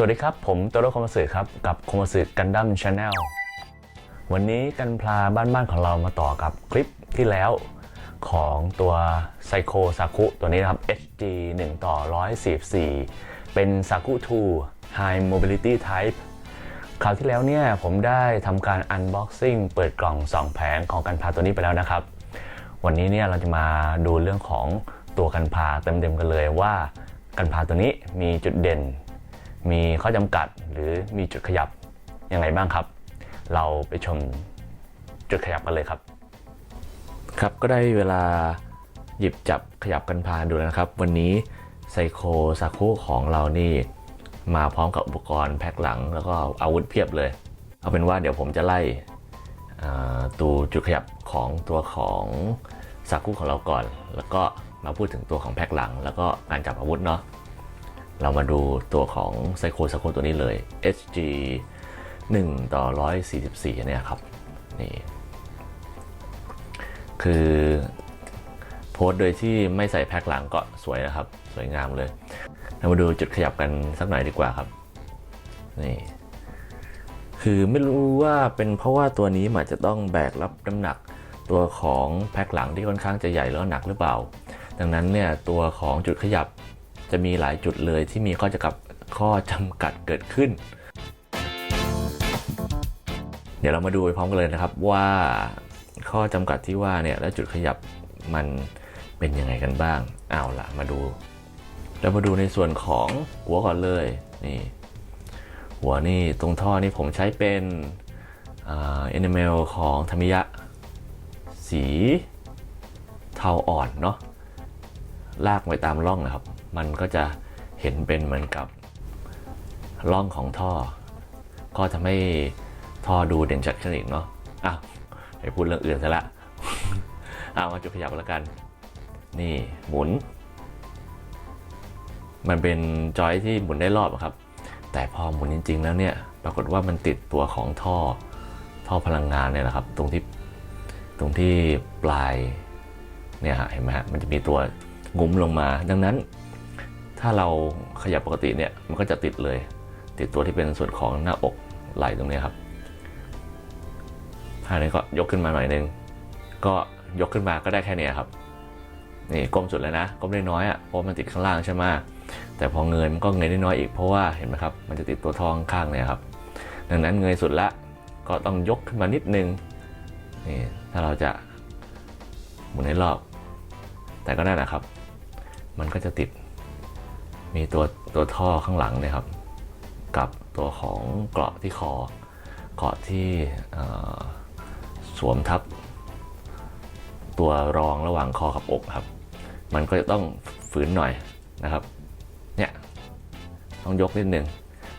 สวัสดีครับ ผมโตโร่คอมสึครับ กับคอมสึกันดั้มชาแนลวันนี้กันพลาบ้านๆของเรามาต่อกับคลิปที่แล้วของตัวไซโคซากุตัวนี้นะครับ HG 1 ต่อ 144 เป็น Saku 2 High Mobility Type คราวที่แล้วเนี่ยผมได้ทำการ Unboxing เปิดกล่อง 2 แผงของกันพาตัวนี้ไปแล้วนะครับ วันนี้เนี่ยเราจะมาดูเรื่องของตัวกันพาเต็มๆกันเลยว่ากันพาตัวนี้มีจุดเด่น มีข้อจำกัดหรือมีจุดขยับยังไงบ้างครับ เราไปชมจุดขยับกันเลยครับ ครับก็ได้เวลาหยิบจับขยับกันพาดูแล้วนะครับ วันนี้ไซโคซาคุของเรานี่มาพร้อมกับอุปกรณ์แพ็คหลัง แล้วก็อาวุธเพียบเลย เอาเป็นว่าเดี๋ยวผมจะไล่ตัวจุดขยับของตัวของซากุของเราก่อน แล้วก็มาพูดถึงตัวของแพ็คหลัง แล้วก็การจับอาวุธเนาะ เรามาดูตัวของไซโคซาโคตัวนี้เลย HG 1 ต่อ 144 เนี่ยครับ นี่ คือโพสโดยที่ไม่ใส่แพ็คหลังก็สวยนะครับ สวยงามเลย เรามาดูจุดขยับกันสักหน่อยดีกว่าครับ นี่ คือไม่รู้ว่าเป็นเพราะว่าตัวนี้มันจะต้องแบกรับน้ำหนักตัวของแพ็คหลังที่ค่อนข้างจะใหญ่แล้วหนักหรือเปล่า ดังนั้นเนี่ยตัวของจุดขยับ จะมีหลายจุดเลยที่มีข้อจำกัดข้อจำกัดเกิดขึ้น เดี๋ยวเรามาดูไปพร้อมกันเลยนะครับว่าข้อจำกัดที่ว่าเนี่ยและจุดขยับมันเป็นยังไงกันบ้างเอาล่ะมาดู เรามาดูในส่วนของหัวก่อนเลยนี่หัวนี่ตรงท่อนี่ผมใช้เป็นเอนิเมลของธรรมิยะ สีเทาอ่อนเนาะลากไปตามร่องนะครับ มันก็จะเห็นเป็นเหมือนกับร่องของท่อ ก็ทำให้ท่อดูเด่นชัดขึ้นอีกเนาะอ้าวไปพูดเรื่องอื่นซะละเอามาจุดขยับแล้วกัน นี่หมุน มันเป็นจอยที่หมุนได้รอบอะครับ แต่พอหมุนจริง ๆ แล้วเนี่ย ปรากฏว่ามันติดตัวของท่อ ท่อพลังงานเนี่ยนะครับ ตรงที่ ตรงที่ปลาย เนี่ยฮะเห็นไหมฮะ มันจะมีตัวงุ้มลงมา ดังนั้น ถ้าเราขยับปกติเนี่ยมันก็จะติดเลย ติดตัวที่เป็นส่วนของหน้าอกไหล่ตรงนี้ครับท่านี้ก็ยกขึ้นมาหน่อยนึง ก็ยกขึ้นมาก็ได้แค่เนี้ยครับนี่ก้มสุดเลยนะก้มได้น้อยอะเพราะมันติดข้างล่างใช่ไหมแต่พอเงยมันก็เงยได้น้อยอีกเพราะว่าเห็นไหมครับมันจะติดตัวทองข้างเนี่ยครับ ดังนั้นเงยสุดละก็ต้องยกขึ้นมานิดนึงนี่ถ้าเราจะหมุนให้รอบ แต่ก็นั่นนะครับ มันก็จะติด มีตัวตัวท่อข้างหลังนี่ยครับ กับตัวของเกราะที่คอ เกราะที่สวมทับ ตัวรองระหว่างคอกับอกครับ มันก็จะต้องฝืนหน่อยนะครับ เนี่ยต้องยกนิดนึง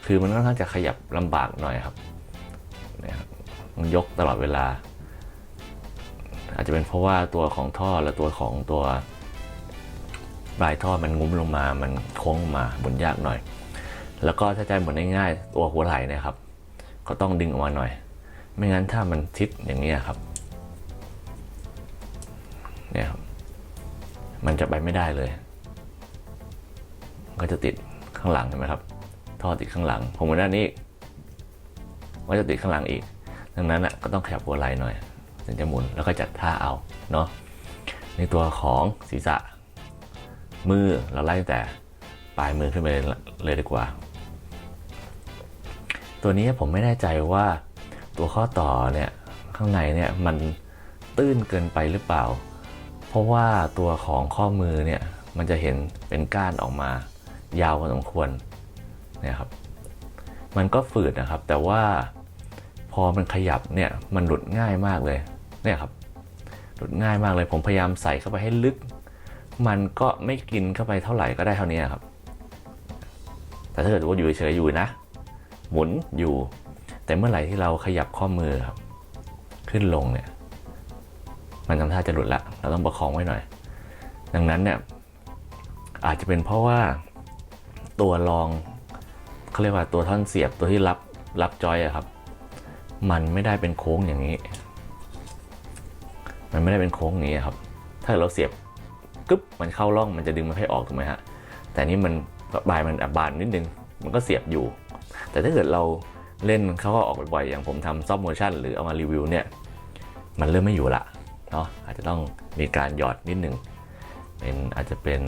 คือมันค่อนข้างจะขยับลำบากหน่อยครับเนี่ยต้องยกตลอดเวลา อาจจะเป็นเพราะว่าตัวของท่อและตัวของตัว ปลายท่อมันงุ้มลงมา มันโค้งมาหมุนยากหน่อย แล้วก็ถ้าใจหมุนง่ายๆตัวหัวไหล่เนะครับ ก็ต้องดึงออกมาหน่อย ไม่งั้นถ้ามันทิศอย่างนี้ครับเนี่ยครับ มันจะไปไม่ได้เลย ก็จะติดข้างหลังเห็นไหมครับ ท่อติดข้างหลัง ผมมาด้านนี้ก็จะติดข้างหลังอีก ดังนั้นอะก็ต้องขยับหัวไหล่หน่อยถึงจะหมุนแล้วก็จัดท่าเอาเนาะในตัวของศีรษะ มือเราไล่แต่ปลายมือขึ้นไปเลยดีกว่า ตัวนี้ผมไม่แน่ใจว่าตัวข้อต่อเนี่ยข้างในเนี่ยมันตื้นเกินไปหรือเปล่า เพราะว่าตัวของข้อมือเนี่ยมันจะเห็นเป็นก้านออกมายาวพอสมควรนี่ยครับ มันก็ฝืดนะครับ แต่ว่าพอมันขยับเนี่ยมันหลุดง่ายมากเลยเนี่ยครับหลุดง่ายมากเลยผมพยายามใส่เข้าไปให้ลึก มันก็ไม่กินเข้าไปเท่าไหร่ก็ได้เท่านี้ครับ แต่ถ้าเกิดว่าอยู่เฉยอยู่นะ หมุนอยู่ แต่เมื่อไหร่ที่เราขยับข้อมือครับ ขึ้นลงเนี่ย มันทำท่าจะหลุดละเราต้องประคองไว้หน่อย ดังนั้นเนี่ย อาจจะเป็นเพราะว่าตัวรองเขาเรียกว่าตัวท่อนเสียบตัวที่รับรับจอยอะครับ มันไม่ได้เป็นโค้งอย่างนี้ มันไม่ได้เป็นโค้งอย่างนี้ครับ ถ้าเราเสียบ กึ๊บมันเข้าร่องมันจะดึงมันให้ออกถูกไหมฮะแต่นี่มันบายมันบานนิดนึง มันก็เสียบอยู่ แต่ถ้าเกิดเราเล่นเขาก็ออกบ่อยๆอย่างผมทำซอฟต์โมชั่นหรือเอามารีวิวเนี่ยมันเริ่มไม่อยู่ละเนาะอาจจะต้องมีการหยอดนิดหนึ่งเป็นอาจจะเป็น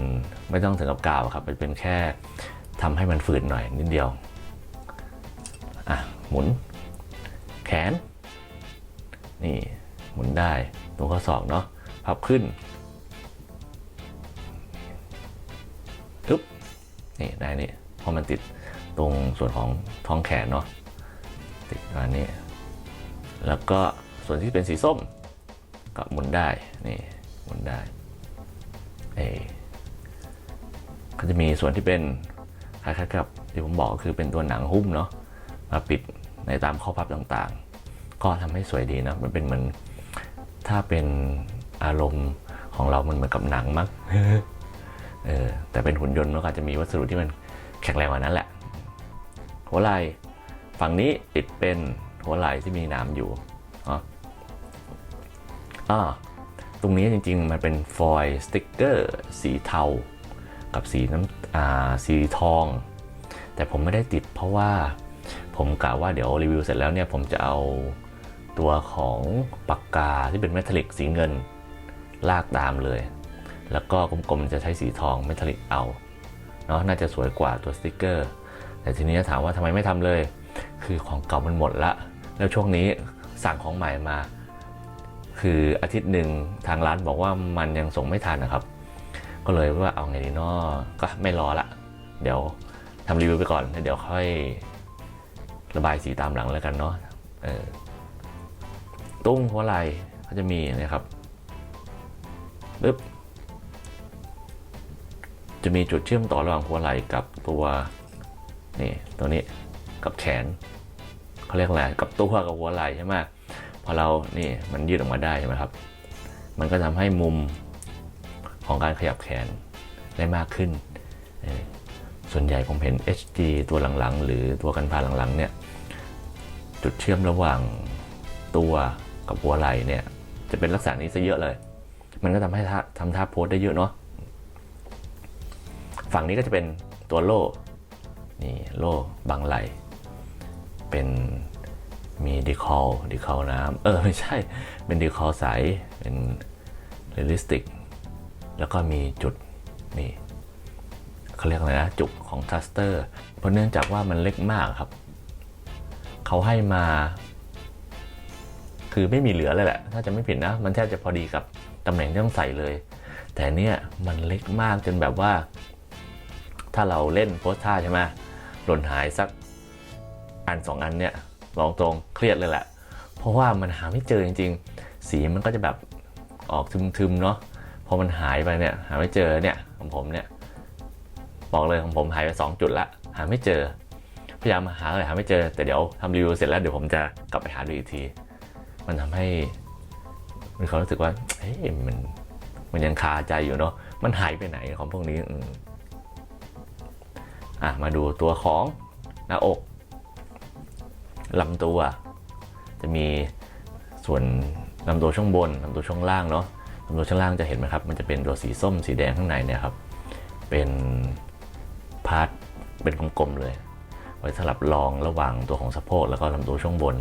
ไม่ต้องถึงกับกาวครับเป็นแค่ทำให้มันฝืดหน่อยนิดเดียว อะ หมุน แขน นี่ หมุนได้ตรงข้อศอกเนาะพับขึ้น นี่ได้นี่เพราะมันติดตรงส่วนของท้องแขนเนาะติดมานี่แล้วก็ส่วนที่เป็นสีส้มก็หมุนได้นี่หมุนได้เอก็จะมีส่วนที่เป็นคล้ายๆกับที่ผมบอกก็คือเป็นตัวหนังหุ้มเนาะมาปิดในตามข้อพับต่างๆ ก็ทำให้สวยดีนะมันเป็นเหมือนถ้าเป็นอารมณ์ของเรามันเหมือนกับหนังมั้ง เออแต่เป็นหุ่นยนต์มันก็จะมีวัสดุที่มันแข็งแรงกว่านั้นแหละ หัวไหล่ฝั่งนี้ติดเป็นหัวไหล่ที่มีหน้ำอยู่อ๋ออ่าตรงนี้จริงๆ มันเป็นฟอยล์สติ๊กเกอร์สีเทา กับสีน้ำสีทอง แต่ผมไม่ได้ติดเพราะว่าผมกะว่าเดี๋ยวรีวิวเสร็จแล้วเนี่ย ผมจะเอาตัวของปากกาที่เป็นเมทัลลิกสีเงิน ลากตามเลย แล้วก็กลมๆจะใช้สีทองเมทัลลิกเอาเนาะน่าจะสวยกว่าตัวสติกเกอร์ แต่ทีนี้ถามว่าทำไมไม่ทำเลย คือของเก่ามันหมดละ แล้วช่วงนี้สั่งของใหม่มา คืออาทิตย์หนึ่งทางร้านบอกว่ามันยังส่งไม่ทันนะครับ ก็เลยว่าเอาไงดีเนาะก็ไม่รอละ เดี๋ยวทำรีวิวไปก่อนเดี๋ยวค่อยระบายสีตามหลังแล้วกันเนาะตุ้งหัวไหล่ก็จะมีนะครับปึ๊บ จะมีจุดเชื่อมต่อระหว่างหัวไหล่กับตัวนี่ตัวนี้กับแขนเขาเรียกอะไรกับตัวกับหัวไหล่ใช่ไหมพอเรานี่มันยืดออกมาได้ใช่ไหมครับ มันก็ทำให้มุมของการขยับแขนได้มากขึ้น ส่วนใหญ่ผมเห็น HG ตัวหลังๆ หรือตัวกันพาหลังๆเนี่ยจุดเชื่อมระหว่างตัวกับหัวไหล่เนี่ยจะเป็นลักษณะนี้ซะเยอะเลย มันก็ทำให้ท่าทำท่าโพสได้เยอะเนาะ ฝั่งนี้ก็จะเป็นตัวโล่นี่โล่บังไหล เป็นมีดีคอลดีคอลน้ำเออไม่ใช่เป็นดีคอลใส เป็นเรลิสติก แล้วก็มีจุดนี่เขาเรียกอะไรนะ จุกของทัสเตอร์ เพราะเนื่องจากว่ามันเล็กมากครับ เขาให้มา คือไม่มีเหลือเลยแหละ ถ้าจะไม่ผิดนะ มันแทบจะพอดีกับตำแหน่งที่ต้องใส่เลย แต่เนี่ยมันเล็กมากจนแบบว่า ถ้าเราเล่นโพสท่าใช่ไหมหล่นหายสักอันสองอันเนี่ยลองตรงเครียดเลยแหละ เพราะว่ามันหาไม่เจอจริง ๆ สีมันก็จะแบบออกทึมๆเนาะพอมันหายไปเนี่ยหาไม่เจอเนี่ยของผมเนี่ยบอกเลยของผมหายไปสองจุดละหาไม่เจอ พยายามหาอะไรหาไม่เจอ แต่เดี๋ยวทำรีวิวเสร็จแล้วเดี๋ยวผมจะกลับไปหาดูอีกที มันทำให้มีความรู้สึกว่าเฮ้ยมันมันยังคาใจอยู่เนาะมันหายไปไหนของพวกนี้ อะมาดูตัวของหน้าอกลำตัว จะมีส่วนลำตัวช่วงบนลำตัวช่วงล่างเนาะลำตัวช่วงล่างจะเห็นไหมครับ มันจะเป็นตัวสีส้มสีแดงข้างในเนี่ยครับ เป็นพาร์ทเป็นกลมๆเลย ไว้สลับรองระหว่างตัวของสะโพกแล้วก็ลำตัวช่วงบน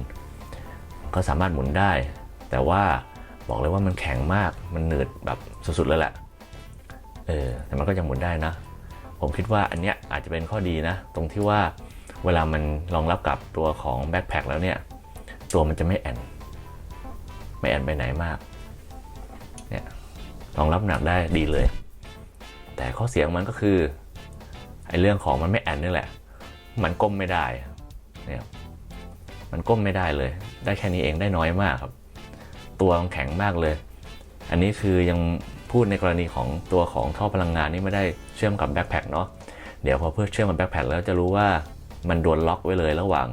ก็สามารถหมุนได้ แต่ว่าบอกเลยว่ามันแข็งมากมันหนืดแบบสุดๆเลยแหละเออแต่มันก็ยังหมุนได้นะ ผมคิดว่าอันเนี้ยอาจจะเป็นข้อดีนะ ตรงที่ว่าเวลามันรองรับกับตัวของแบ็คแพคแล้วเนี่ย ตัวมันจะไม่แอนไม่แอนไปไหนมากเนี่ยรองรับหนักได้ดีเลย แต่ข้อเสียงมันก็คือไอ้เรื่องของมันไม่แอนนี่แหละ มันก้มไม่ได้เนี่ยมันก้มไม่ได้เลย ได้แค่นี้เองได้น้อยมากครับ ตัวมันแข็งมากเลย อันนี้คือยัง พูดในกรณีของตัวของท่อพลังงานนี่ไม่ได้เชื่อมกับแบ็คแพคเนาะเดี๋ยวพอเพื่อเชื่อมกับแบ็คแพคแล้วจะรู้ว่ามันโดนล็อกไว้เลยระหว่าง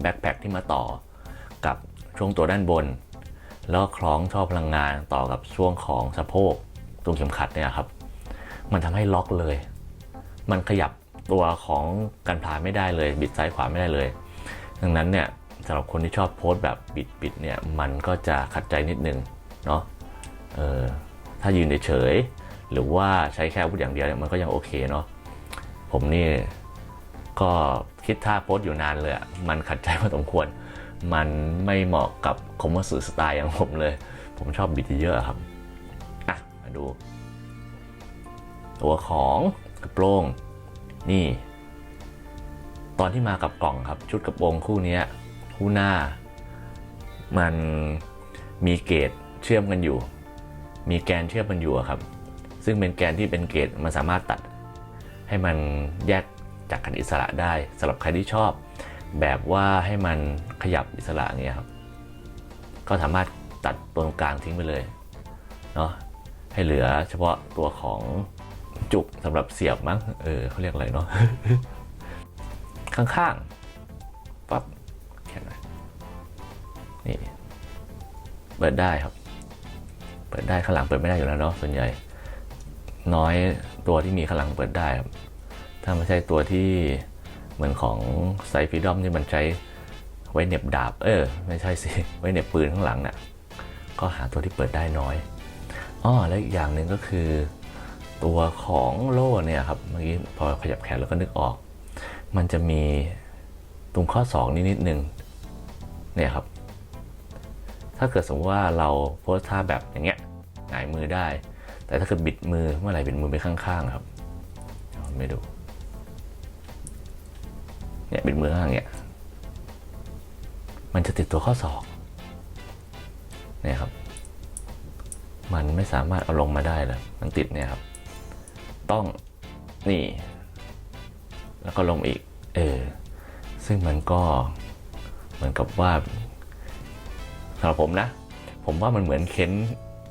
แบ็คแพคที่มาต่อกับช่วงตัวด้านบน แล้วคล้องท่อพลังงานต่อกับช่วงของสะโพกตรงเข็มขัดเนี่ยครับ มันทำให้ล็อกเลย มันขยับตัวของกันพลาไม่ได้เลย บิดซ้ายขวาไม่ได้เลย ดังนั้นเนี่ยสำหรับคนที่ชอบโพสต์แบบบิดๆเนี่ยมันก็จะขัดใจนิดนึงเนาะเออ ถ้ายืนเฉยหรือว่าใช้แค่อาวุธอย่างเดียวเนี่ยมันก็ยังโอเคเนาะผมนี่ก็คิดท่าโพสต์อยู่นานเลยมันขัดใจพอสมควร มันไม่เหมาะกับคมว่าสื่อสไตล์อย่างผมเลย ผมชอบบิดเยอะครับ อะ มาดู ตัวของกระโปรงนี่ ตอนที่มากับกล่องครับ ชุดกระโปรงคู่นี้คู่หน้า มันมีเกจเชื่อมกันอยู่ มีแกนเชื่อมกันอยู่ครับ ซึ่งเป็นแกนที่เป็นเกจมันสามารถตัด ให้มันแยกจากกันอิสระได้สำหรับใครที่ชอบ แบบว่าให้มันขยับอิสระเงี้ยครับ ก็สามารถตัดตัวตรงกลางทิ้งไปเลยเนาะให้เหลือเฉพาะตัวของจุกสำหรับเสียบมั้งเออเขาเรียกอะไรเนาะข้างๆปั๊บแค่นั้นนี่เปิดได้ครับ เปิดได้ข้างหลังเปิดไม่ได้อยู่แล้วเนาะส่วนใหญ่ น้อยตัวที่มีข้างหลังเปิดได้ครับถ้าไม่ใช่ตัวที่เหมือนของไซฟิดอมที่มันใช้ไว้เหน็บดาบ เออ ไม่ใช่สิ ไว้เหน็บปืนข้างหลังน่ะ ก็หาตัวที่เปิดได้น้อยอ้อแล้วอีกอย่างหนึ่งก็คือ ตัวของโล่เนี่ยครับ เมื่อกี้พอขยับแขนแล้วก็นึกออก มันจะมีตรงข้อศอกนิดนิดนึงเนี่ยครับ ถ้าเกิดสมมติว่าเราโพสท่าแบบอย่างเงี้ยหงายมือได้ แต่ถ้าเกิดบิดมือเมื่อไหร่บิดมือไปข้างๆครับไม่ดูเนี่ยบิดมือข้างเงี้ยมันจะติดตัวข้อศอกเนี่ยครับ มันไม่สามารถเอาลงมาได้เลยมันติดเนี่ยครับ ต้องนี่ แล้วก็ลงอีก เออ ซึ่งมันก็เหมือนกับว่า สำหรับผมนะ ผมว่ามันเหมือนเค้น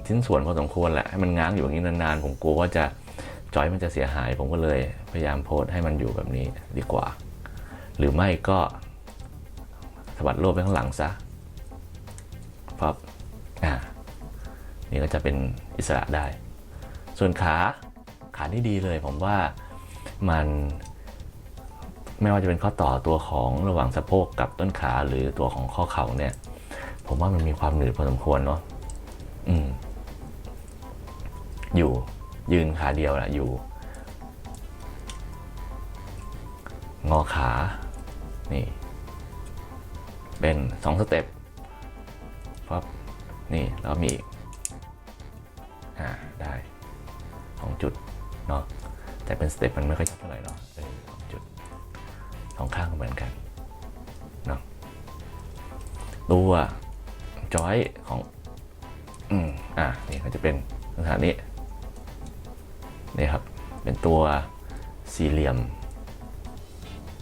ชิ้นส่วนพอสมควรแหละให้มันง้างอยู่อย่างนี้นานๆ ผมกลัวว่าจะจอยมันจะเสียหาย ผมก็เลยพยายามโพสต์ให้มันอยู่แบบนี้ดีกว่า หรือไม่ก็สะบัดโลบไปข้างหลังซะพับอ่านี่ก็จะเป็นอิสระได้ ส่วนขาขานี่ดีเลย ผมว่ามันไม่ว่าจะเป็นข้อต่อตัวของระหว่างสะโพกกับต้นขาหรือตัวของข้อเข่าเนี่ย ผมว่ามันมีความหนืดพอสมควรเนาะอืม อยู่ยืนขาเดียวแหละอยู่ งอขา นี่ เป็นสองสเต็ปปั๊บนี่แล้วมีอีกอ่าได้สองจุดเนาะแต่เป็นสเต็ปมันไม่ค่อยชัดเท่าไหร่เนาะสองจุดสองข้างเหมือนกันเนาะตัว จอยของอืมอ่านี่ก็จะเป็นสถานนี้นี่ครับ เป็นตัวสี่เหลี่ยม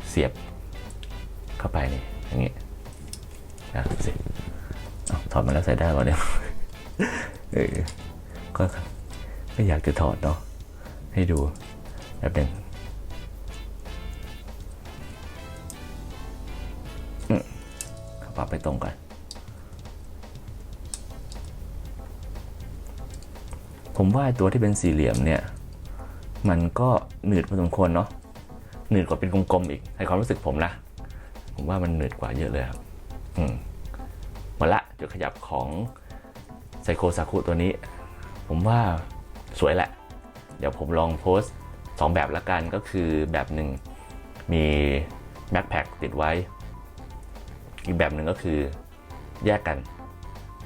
เสียบเข้าไปนี่อย่างนี้นะสิอ้าวถอดมาแล้วใส่ได้ป่ะเนี่ยเออก็ไม่อยากจะถอดเนาะให้ดูแบบหนึ่งอืมเขาปรับไปตรงกัน ผมว่าตัวที่เป็นสี่เหลี่ยมเนี่ย มันก็หนืดพอสมควรเนาะหนืดกว่าเป็นกลมๆอีกในความรู้สึกผมนะ ผมว่ามันหนืดกว่าเยอะเลยครับ อืมหมาละจุดขยับของไซโคซาคุตัวนี้ ผมว่าสวยแหละ เดี๋ยวผมลองโพสต์สองแบบละกันก็คือแบบหนึ่งมีแบ็คแพคติดไว้ อีกแบบหนึ่งก็คือแยกกัน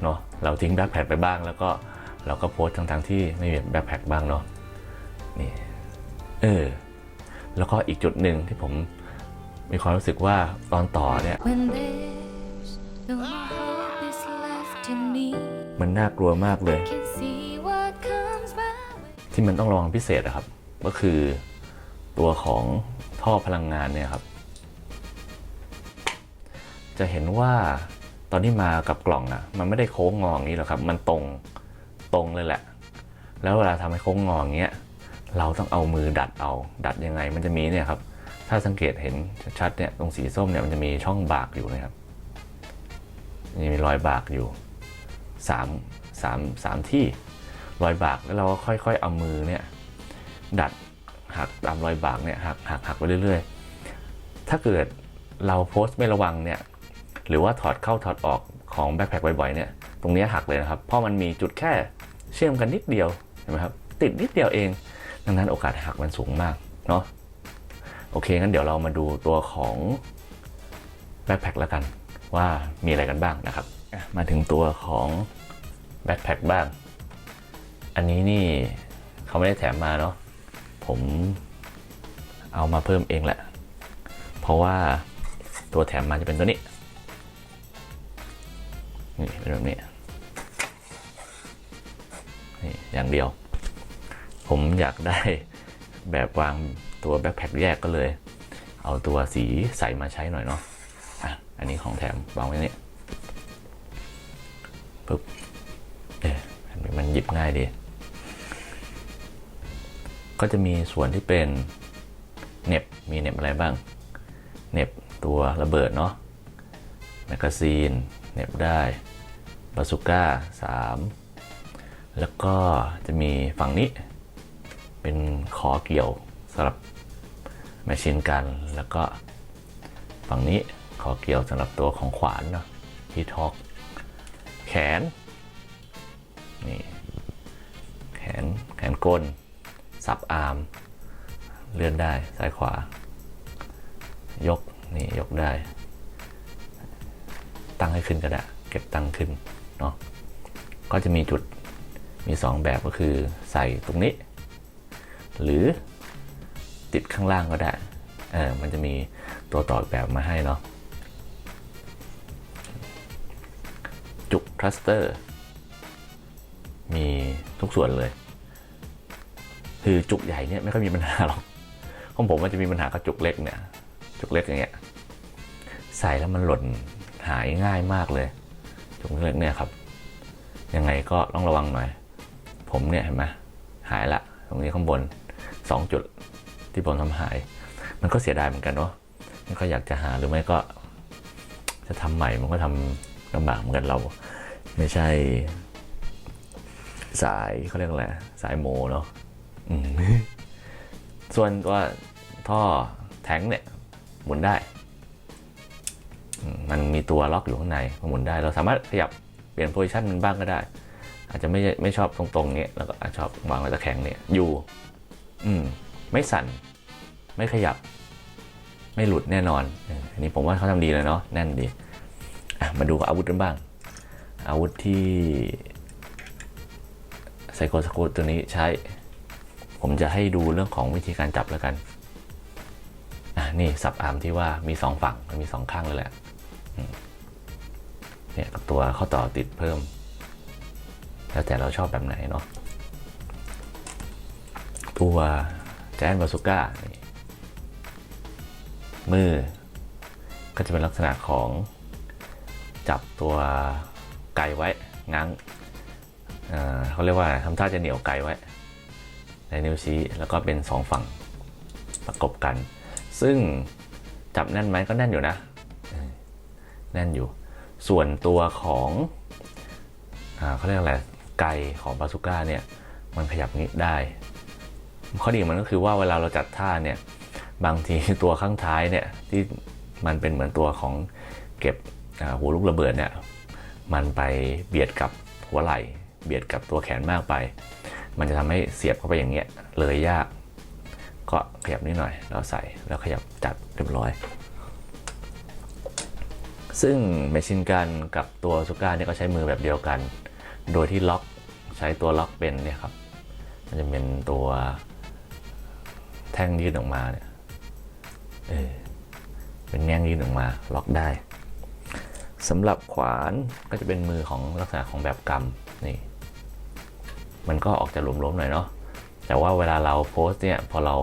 เนาะเราทิ้งแบ็คแพคไปบ้างแล้วก็ เราก็โพสต์ทั้งๆที่ไม่มีแบ็คแพคบ้างเนาะนี่เออแล้วก็อีกจุดหนึ่งที่ผมมีความรู้สึกว่าตอนต่อเนี่ย When there's no more hope is left in me, มันน่ากลัวมากเลย can see what comes my way. ที่มันต้องระวังพิเศษอะครับ ก็คือตัวของท่อพลังงานเนี่ยครับ จะเห็นว่าตอนที่มากับกล่องอะมันไม่ได้โค้งงออย่างนี้หรอกครับ มันตรง ตรงเลยแหละ แล้วเวลาทำให้โค้งงออย่างเงี้ย เราต้องเอามือดัดเอา ดัดยังไง มันจะมีเนี่ยครับ ถ้าสังเกตเห็นชัดเนี่ยตรงสีส้มเนี่ยมันจะมีช่องบากอยู่นะครับนี่มีรอยบากอยู่สามสามสามที่รอยบากแล้วเราก็ค่อย ๆ เอามือเนี่ยดัดหักตามรอยบากเนี่ยหักหักหักไปเรื่อย ๆ ถ้าเกิดเราโพสต์ไม่ระวังเนี่ยหรือว่าถอดเข้าถอดออกของแบ็คแพคบ่อยๆเนี่ยตรงเนี้ยหักเลยนะครับ เพราะมันมีจุดแค่ เชื่อมกันนิดเดียวเห็นไหมครับติดนิดเดียวเอง ดังนั้นโอกาสหักมันสูงมากเนาะโอเคงั้นเดี๋ยวเรามาดูตัวของแบ็คแพคแล้วกันว่ามีอะไรกันบ้างนะครับ มาถึงตัวของแบ็คแพคบ้าง อันนี้นี่เขาไม่ได้แถมมาเนาะผมเอามาเพิ่มเองแหละ เพราะว่าตัวแถมมาจะเป็นตัวนี้ นี่เป็นแบบนี้ นี่อย่างเดียว ผมอยากได้แบบวางตัวแบ็คแพคแยกก็เลย เอาตัวสีใสมาใช้หน่อยเนาะอะอันนี้ของแถมวางไว้นี่ปึ๊บเอ๊ะอันนี้มันหยิบง่ายดี ก็จะมีส่วนที่เป็นเน็บมีเน็บอะไรบ้าง เน็บตัวระเบิดเนาะแมกกาซีน เน็บได้บาสุก้า3 แล้วก็จะมีฝั่งนี้ เป็นคอเกี่ยวสำหรับแมชชีนกัน แล้วก็ฝั่งนี้คอเกี่ยวสำหรับตัวของขวานเนาะที่ทอกแขนนี่แขนแขนกลสับอาร์ม เลื่อนได้ซ้ายขวา ยกนี่ยกได้ ตั้งให้ขึ้นก็ได้ เก็บตั้งขึ้นเนาะก็จะมีจุด มี 2 แบบก็คือใส่ตรงนี้ หรือติดข้างล่างก็ได้เออมันจะมีตัวต่อแบบมาให้เนาะจุกทรัสเตอร์ มีทุกส่วนเลย คือจุกใหญ่เนี่ยไม่ค่อยมีปัญหาหรอกของผมมันจะมีปัญหากับจุกเล็กเนี่ย จุกเล็กอย่างเงี้ยใส่แล้วมันหล่นหายง่ายมากเลยจุกเล็กเนี่ยครับ ยังไงก็ต้องระวังหน่อย ผมเนี่ยเห็นไหมหายละ ตรงนี้ข้างบน 2 จุดที่ผมทำหาย มันก็เสียดายเหมือนกันเนาะมันก็อยากจะหาหรือไม่ก็ จะทำใหม่มันก็ทำลำบากเหมือนกันเรา ไม่ใช่ สายเขาเรียกอะไรสายโมเนาะส่วนตัวท่อแทงเนี่ย หมุนได้มมันมีตัวล็อกอยู่ข้างในมันหมุนได้ เราสามารถขยับเปลี่ยนโพซิชันมันบ้างก็ได้ อาจจะไม่ไม่ชอบตรงๆเนี้ยแล้วก็ชอบวางไว้ตะแคงเนี่ยอยู่ อืม ไม่สั่น ไม่ขยับ ไม่หลุดแน่นอน อันนี้ผมว่าเขาทำดีเลยเนาะแน่นดีมาดูอาวุธกันบ้าง อาวุธที่ไซโคสกูตตัวนี้ใช้ ผมจะให้ดูเรื่องของวิธีการจับแล้วกันอะนี่สับอาร์มที่ว่ามีสองฝั่งมันมีสองข้างเลยแหละเนี่ยกับตัวข้อต่อติดเพิ่ม แล้วแต่เราชอบแบบไหนเนาะตัวแจนบาสุก้ามือ ก็จะเป็นลักษณะของจับตัวไก่ไว้ง้างเเขาเรียกว่าทำท่าจะเหนียวไก่ไว้ ในนิ้วชี้แล้วก็เป็นสองฝั่งประกบกัน ซึ่งจับแน่นไหมก็แน่นอยู่นะ แน่นอยู่ ส่วนตัวของอเขาเรียกอะไร ไกของบาซูก้าเนี่ยมันขยับนิดได้ ข้อดีมันก็คือว่าเวลาเราจัดท่าเนี่ยบางทีตัวข้างท้ายเนี่ยที่มันเป็นเหมือนตัวของเก็บหัวลูกระเบิดเนี่ยมันไปเบียดกับหัวไหล่ เบียดกับตัวแขนมากไป มันจะทำให้เสียบเข้าไปอย่างเงี้ยเลยยาก ก็ขยับนิดหน่อยแล้วใส่แล้วขยับจัดเรียบร้อย ซึ่งเมชินกันกับตัวซูก้าเนี่ยก็ใช้มือแบบเดียวกัน โดยที่ล็อกใช้ตัวล็อกเป็นเนี่ยครับ มันจะเป็นตัวแท่งยืดออกมาเนี่ยเออเป็นแง่งยืดออกมาล็อกได้สำหรับขวานก็จะเป็นมือของลักษณะของแบบกำนี่ มันก็ออกจะหลวมๆหน่อยเนาะแต่ว่าเวลาเราโพสเนี่ยพอเรา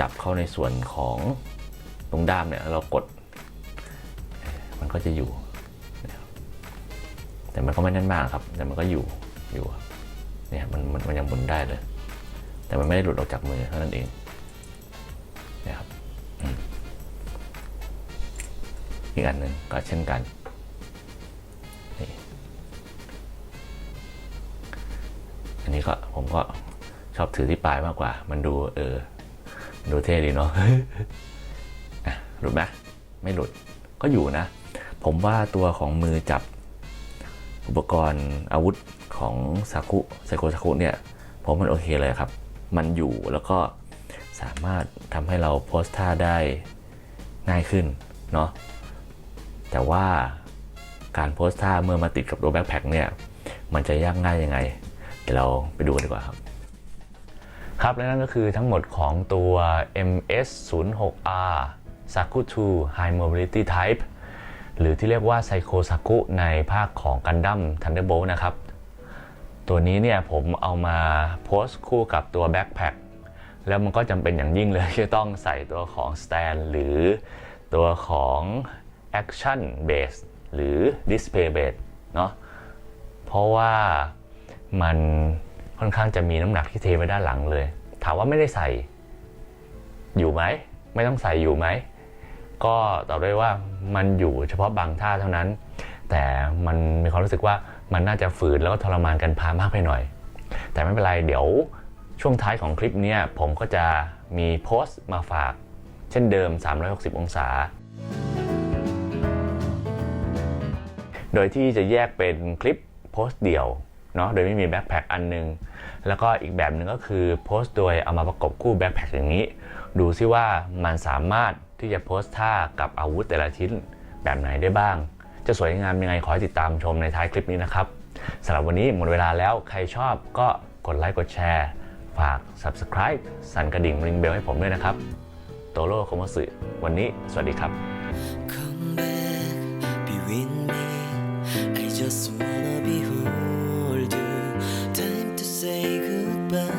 จับเข้าในส่วนของตรงด้ามเนี่ยเรากด มันก็จะอยู่ แต่มันก็ไม่แน่นมากครับ แต่มันก็อยู่อยู่เนี่ยมันมันมันยังหมุนได้เลย แต่มันไม่ได้หลุดออกจากมือเท่านั้นเองนี่ยครับอีกอันหนึ่งก็เช่นกันอันนี้ก็ผมก็ชอบถือที่ปลายมากกว่า มันดูเออดูเท่ดีเนาะะหลุดไหมไม่หลุดก็อยู่นะ ผมว่าตัวของมือจับ อุปกรณ์อาวุธของซากุไซโคซากุเนี่ยผมมันโอเคเลยครับ มันอยู่แล้วก็สามารถทำให้เราโพสท่าได้ง่ายขึ้นเนาะแต่ว่าการโพสท่าเมื่อมาติดกับตัวแบ็คแพคเนี่ย มันจะยากง่ายยังไง เดี๋ยวเราไปดูกันดีกว่าครับ ครับและนั่นก็คือทั้งหมดของตัว MS 0 6 R Saku 2 High Mobility Type หรือที่เรียกว่า Psycho Saku ในภาคของ Gundam Thunderbolt นะครับ ตัวนี้เนี่ยผมเอามาโพสต์คู่กับตัว Backpack แล้วมันก็จำเป็นอย่างยิ่งเลยที่ต้องใส่ตัวของ Stand หรือตัวของ Action Base หรือ Display Base เนาะเพราะว่ามันค่อนข้างจะมีน้ำหนักที่เทไปด้านหลังเลย ถามว่าไม่ได้ใส่อยู่ไหม ไม่ต้องใส่อยู่ไหม ก็ตอบได้ว่ามันอยู่เฉพาะบางท่าเท่านั้น แต่มันมีความรู้สึกว่ามันน่าจะฝืนแล้วก็ทรมานกันพามากไปหน่อย แต่ไม่เป็นไรเดี๋ยวช่วงท้ายของคลิปเนี้ยผมก็จะมีโพสต์มาฝาก เช่นเดิม 360 องศา โดยที่จะแยกเป็นคลิปโพสต์เดี่ยวเนาะโดยไม่มีแบ็คแพคอันหนึง แล้วก็อีกแบบหนึ่งก็คือโพสต์โดยเอามาประกบคู่แบ็คแพคอย่างนี้ ดูซิว่ามันสามารถ ที่จะโพสต์ท่ากับอาวุธแต่ละชิ้นแบบไหนได้บ้าง จะสวยงามยังไงขอให้ติดตามชมในท้ายคลิปนี้นะครับสำหรับวันนี้หมดเวลาแล้วใครชอบก็กดไลค์กดแชร์ ฝาก subscribe สั่นกระดิ่งริงเบลให้ผมด้วยนะครับ โตโร่คมสึวันนี้ สวัสดีครับ just wanna be who you. Time to say goodbye.